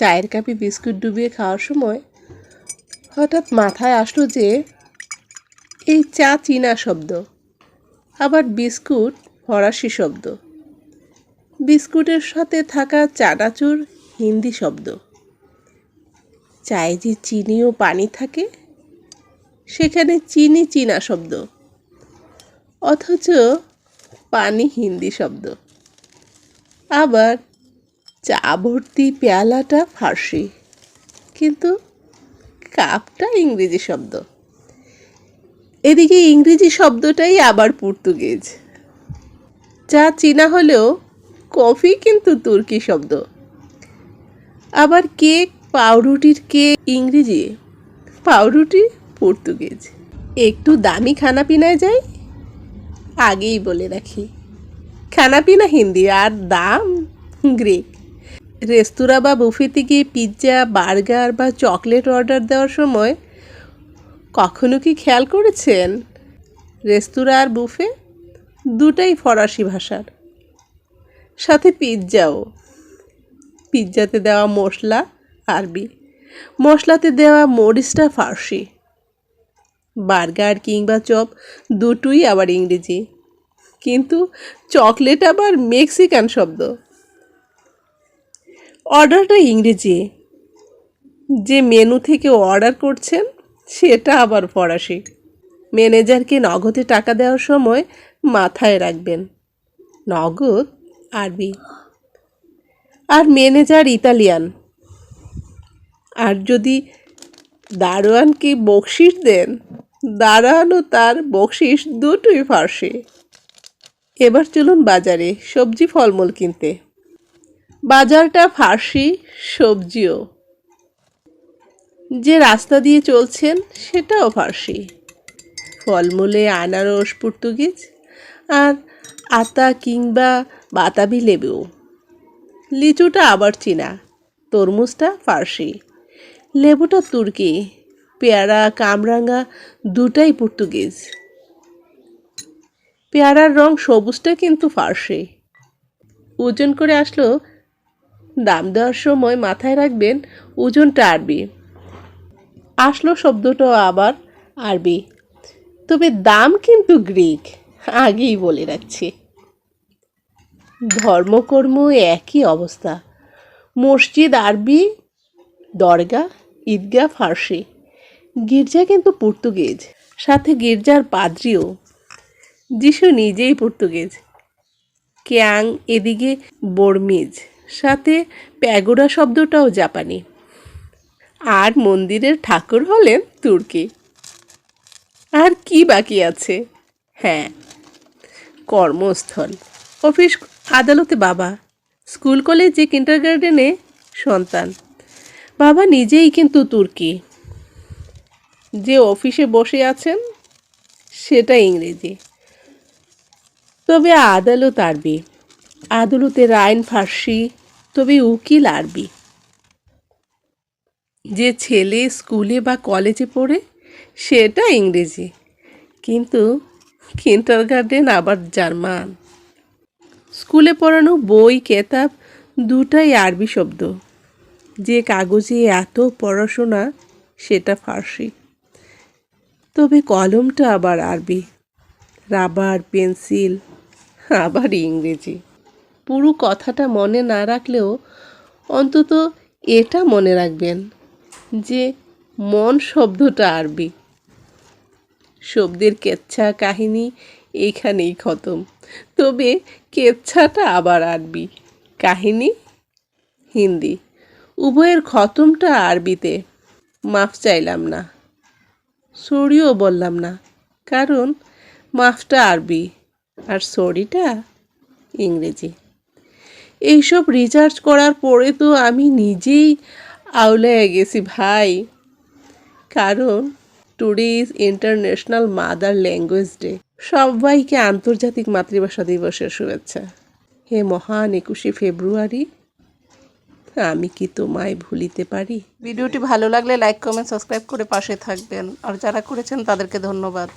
চায়ের কাপে বিস্কুট ডুবিয়ে খাওয়ার সময় হঠাৎ মাথায় আসলো যে এই চা চীনা শব্দ, আবার বিস্কুট ফরাসি শব্দ। বিস্কুটের সাথে থাকা চানাচুর হিন্দি শব্দ। চায়ে যে চিনি ও পানি থাকে, সেখানে চিনি চীনা শব্দ, অথচ পানি হিন্দি শব্দ। আবার চা ভর্তি পেয়ালাটা ফার্সি। কিন্তু কাপটা ইংরেজি শব্দ। এদিকে ইংরেজি শব্দটাই আবার পর্তুগিজ। চা চীনা হলেও কফি কিন্তু তুর্কি শব্দ। আবার কেক, পাউরুটির কেক ইংরেজি, পাউরুটি পর্তুগিজ। একটু দামি খানাপিনায় যাই, আগেই বলে রাখি। খানাপিনা হিন্দি আর দাম গ্রিক। রেস্তোরাঁ বা বুফেতে গিয়ে পিৎজা, বার্গার বা চকলেট অর্ডার দেওয়ার সময় কখনো কি খেয়াল করেছেন? রেস্তোরাঁ আর বুফে দুটাই ফরাসি ভাষার। সাথে পিৎজাও। পিৎজাতে দেওয়া মশলা আরবি। মশলাতে দেওয়া মরিচটা ফার্সি। বার্গার কিংবা চপ দুটোই আবার ইংরেজি। কিন্তু চকলেট আবার মেক্সিকান শব্দ। অর্ডারটা ইংরেজি। যে মেনু থেকে অর্ডার করছেন, সেটা আবার ফরাসি। ম্যানেজারকে নগদে টাকা দেওয়ার সময় মাথায় রাখবেন। নগদ আরবি। আর ম্যানেজার ইতালিয়ান। আর যদি দারোয়ানকে বকশিস দেন, দারোয়ানও তার বকশিস দুটোই ফার্সি। এবার চলুন বাজারে সবজি ফলমূল কিনতে। বাজারটা ফার্সি, সবজিও। যে রাস্তা দিয়ে চলছেন, সেটাও ফার্সি। ফলমূলে, আনারস, পর্তুগিজ আর আতা কিংবা বাতাবি লেবু। লিচুটা আবার চীনা, তরমুজটা ফার্সি। লেবুটা তুর্কি, পেয়ারা কামরাঙা দুটাই পর্তুগিজ। পেয়ারার রং সবুজটা কিন্তু ফার্সি। ওজন করে আসলো দাম দেওয়ার সময় মাথায় রাখবেন ওজনটা আরবি। আসলো শব্দটাও আবার আরবি। তবে দাম কিন্তু গ্রিক, আগেই বলে রাখছি। ধর্মকর্ম একই অবস্থা। মসজিদ আরবি, দরগা, ঈদগাহ ফার্সি। গির্জা কিন্তু পর্তুগিজ, সাথে গির্জার পাদ্রিও। যিশু নিজেই পর্তুগিজ। ক্যাং এদিকে বর্মিজ। সাথে প্যাগোডা শব্দটাও জাপানি। আর মন্দিরের ঠাকুর হলেন তুর্কি। আর কি বাকি আছে? হ্যাঁ কর্মস্থল। অফিস আদালতে বাবা। স্কুল, কলেজে কিন্টার গার্ডেনে সন্তান। বাবা নিজেই কিন্তু তুর্কি। যে অফিসে বসে আছেন, সেটা ইংরেজি। তবে আদালত আরবি। আদালতের আইন ফার্সি তবে উকিল আরবি যে ছেলে স্কুলে বা কলেজে পড়ে, সেটা ইংরেজি। কিন্তু কিন্টার গার্ডেন আবার জার্মান। স্কুলে পড়ানো বই, কেতাব দুটাই আরবি শব্দ। যে কাগজে এত পড়াশোনা, সেটা ফার্সি। তবে কলমটা আবার আরবি। রাবার, পেন্সিল, আবার ইংরেজি। পুরো কথাটা মনে না রাখলেও অন্তত এটা মনে রাখবেন যে মন শব্দটা আরবি। শব্দের কেচ্ছা কাহিনী এইখানেই খতম। তবে কেচ্ছাটা আবার আরবি। কাহিনী হিন্দি। উভয়ের খতমটা আরবিতে। মাফ চাইলাম না। সরিও বললাম না। কারণ মাফটা আরবি। আর সরিটা ইংরেজি। এইসব রিচার্জ করার পরে তো আমি নিজেই আউলায় গেছি ভাই। কারণ today is international mother language day সবাইকে আন্তর্জাতিক মাতৃভাষা দিবসের শুভেচ্ছা। হে মহান একুশে ফেব্রুয়ারি, আমি কি তোমায় ভুলিতে পারি? ভিডিওটি ভালো লাগলে লাইক কমেন্ট সাবস্ক্রাইব করে পাশে থাকবেন। আর যারা করেছেন তাদেরকে ধন্যবাদ।